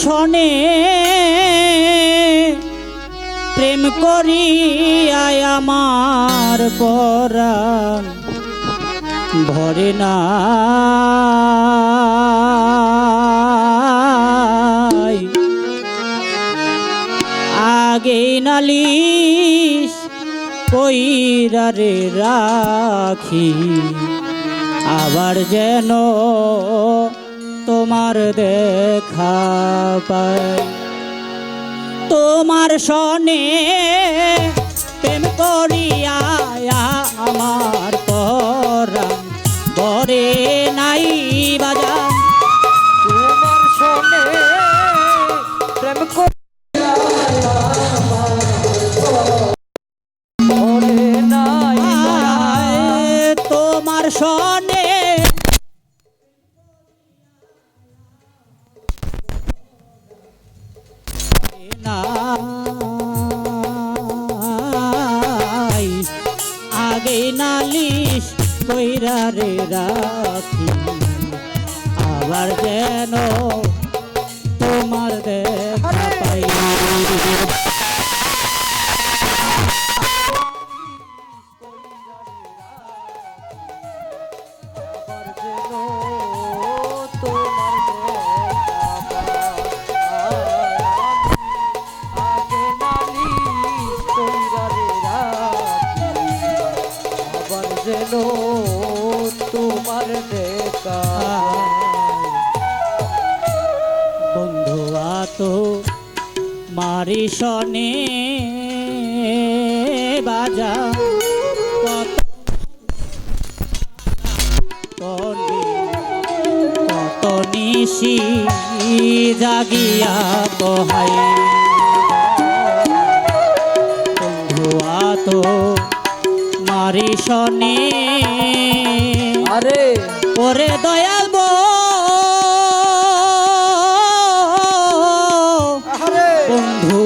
শনে প্রেম করিয়ায় আমার পরাণ ভরে না। আগে নালিশ কইরারে রাখি আবার যেন তোমার দেখা পাই। তোমার সনে প্রেম করিয়া আমার পরে নাই আগে নালিশ কইরা রে রাখি আবার যেন যেন তোমার দেখা বন্ধু আতো মারি শনে বাজা কত কত নিশি জাগিয়া কহাই শনে। আরে। ওরে দয়াল বো। বন্ধু।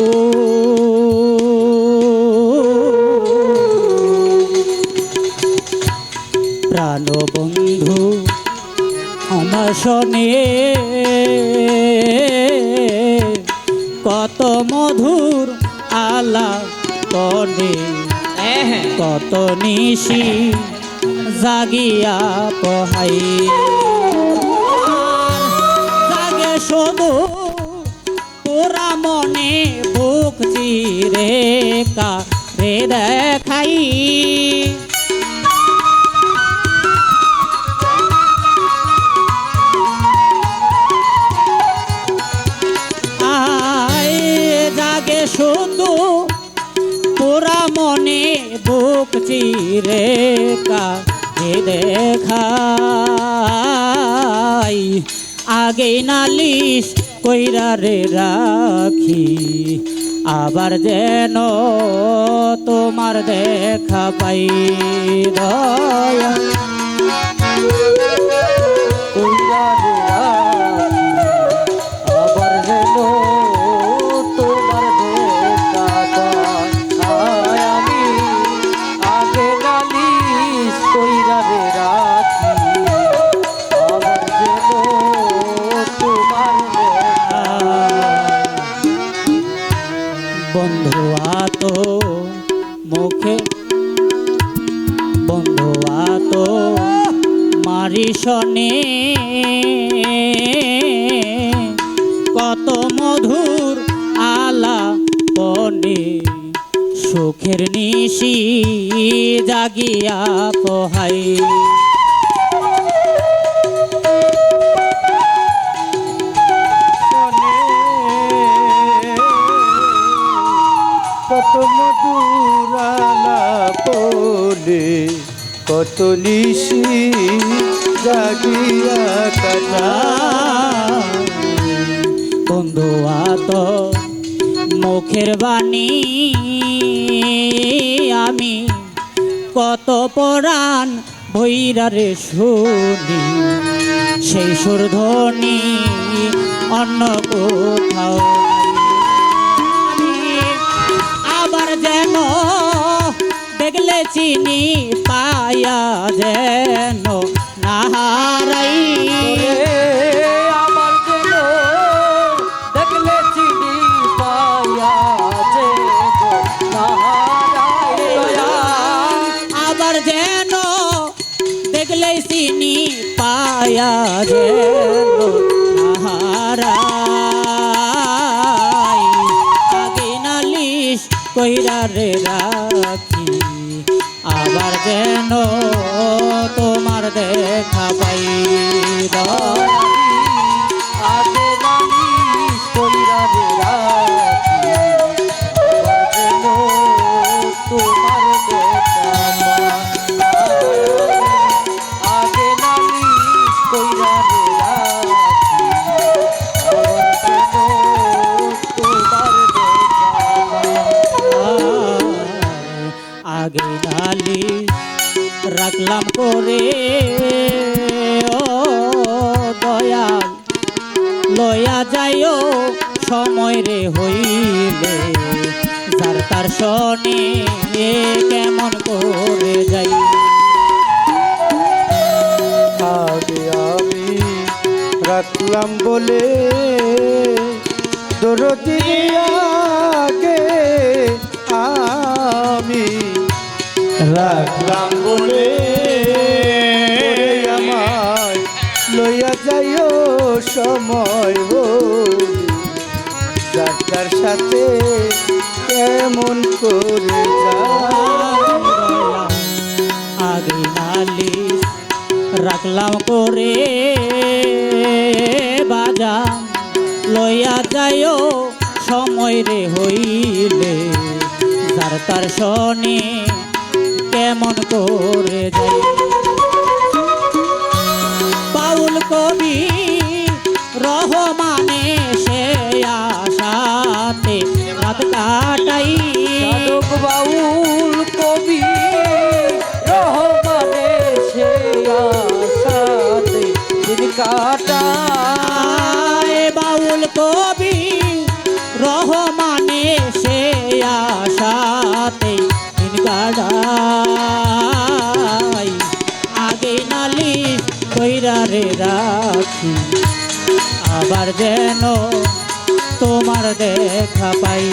প্রাণ বন্ধু আমার শনে। কত মধুর আলা কনে কত নিশি জাগিয়া পহাই। জাগে শুধু তোরা মনে বুক চিরে কা রে দেখাই। রে দেখাই? আগে নালিশ কইরা রে রাখি আবার যেন তোমার দেখা পাই। দয়া কত মধুর আলা পনে সুখের নিশি জাগিয়া পোহাই। কত নিশি জাগিয়া কাটা বন্ধু আত, মুখের বাণী, আমি কত পরাণ ভৈরারে শুনি। সেই সুরধ্বনি অন্য কোথাও। আবার যেন দেখলে চিনি পায়া যেন সাহারাই আমার জন্য দেখলে চিনি পায়া যে আবার যেন দেখলে চিনি পায়া যে সাহারাই আগে নালিশ কইরা রে রাখি আবার যেন তোমার দেখা পাই কইরা যেন আগে ডালি রাখলাম করে। ও দয়াল, লয়া যাইও, সময় রে হইলে। যার তার শনি কেমন করে যাই। রাখলাম বলে বলে আমার লইয়া যাইও সাথে কেমন করে আগে নালি রাখলাম করে। বাজা লইয়া যাইও সময় রে হইলে। যার তার শনি কেমন করে যাই। বাউল কবি রহমানে সে আশাতে রাত কাটাই। বাউল কবি রহমানে সে আশাতে রাখি। আবার যেন তোমার দেখা পাই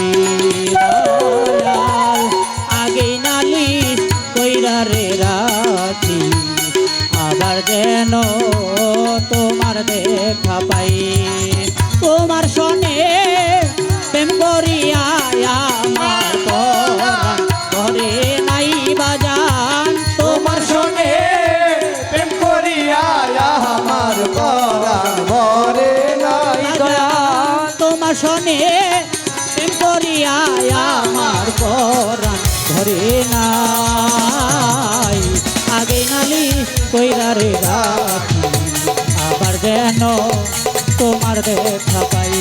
আগে নালিশ কইরা রে রাখি। আবার যেন তোমার দেখা পাই। তোমার সনে তোমার সনে প্রেম করিয়া আমার পরাণ ধরে নাই। আগে নালি কইরা রে আবার যেন তোমার দেখা পাই।